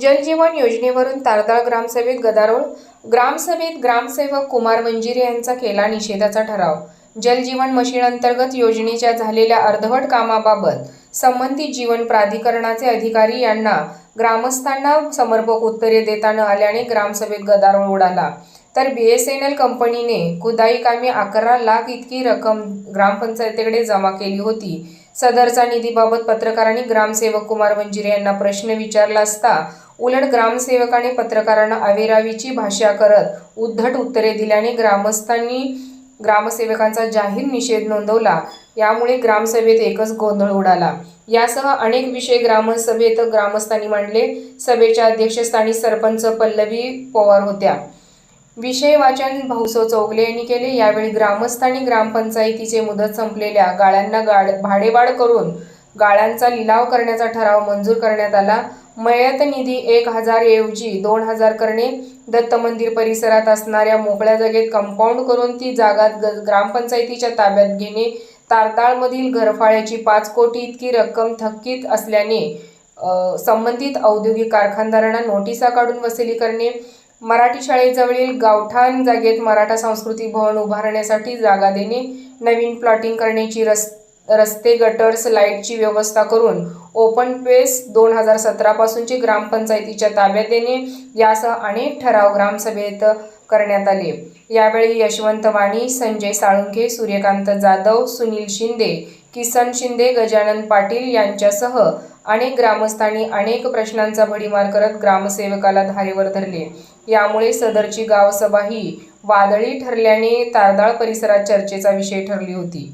जलजीवन योजनेवरून तारदाळ ग्रामसभेत गदारोळ. ग्रामसभेत ग्रामसेवक कुमार मंजिरे यांचा केला निषेधाचा ठराव. जलजीवन मशीन अंतर्गत योजनेच्या झालेल्या अर्धवट कामाबाबत संबंधित जीवन प्राधिकरणाचे अधिकारी यांना ग्रामस्थांना समर्पक उत्तरे देता न आल्याने ग्रामसभेत गदारोळ उडाला. तर बी एस एन एल कंपनीने खुदाई कामी अकरा लाख इतकी रक्कम ग्रामपंचायतीकडे जमा केली होती. सदरचा निधीबाबत पत्रकारांनी ग्रामसेवक कुमार मंजिरे यांना प्रश्न विचारला असता उलट ग्रामसेवकाने पत्रकारांना अवेरावीची भाषा करत उद्धट उत्तरे दिल्याने ग्रामस्थांनी ग्रामसेवकांचा जाहीर निषेध नोंदवला. यामुळे ग्रामसभेत एकच गोंधळ उडाला. यासह अनेक विषय ग्रामसभेत ग्रामस्थांनी मांडले. सभेच्या अध्यक्षस्थानी सरपंच पल्लवी पवार होत्या. विषय वाचन भाऊसो चौगले यांनी केले. यावेळी ग्रामस्थांनी ग्रामपंचायतीचे मुदत संपलेल्या गाळ्यांना गाड भाडेवाढ करून गाळ्यांचा लिलाव करण्याचा ठराव मंजूर करण्यात आला. मयत निधी एक हजार ऐवजी दोन हजार करणे दत्त मंदिर परिसरात असणाऱ्या मोकळ्या जागेत कंपाऊंड करून ती जागा ग- ग्रामपंचायतीच्या ताब्यात घेणे तारताळमधील घरफाळ्याची पाच कोटी इतकी रक्कम थकीत असल्याने संबंधित औद्योगिक कारखानदारांना नोटिसा काढून वसुली करणे मराठी शाळेजवळील गावठाण जागेत मराठा सांस्कृतिक भवन उभारण्यासाठी जागा देणे नवीन प्लॉटिंग करण्याची रस्ते रस्ते गटर्स लाईटची व्यवस्था करून ओपन पेस दोन हजार सतरापासूनची ग्रामपंचायतीच्या ताब्यात देणे यासह अनेक ठराव ग्रामसभेत करण्यात आले. यावेळी यशवंत वाणी संजय साळुंखे सूर्यकांत जाधव सुनील शिंदे किसन शिंदे गजानन पाटील यांच्यासह अनेक ग्रामस्थांनी अनेक प्रश्नांचा भडीमार करत ग्रामसेवकाला धारेवर धरले. यामुळे सदरची गावसभा ही वादळी ठरल्याने तारदाळ परिसरात चर्चेचा विषय ठरली होती.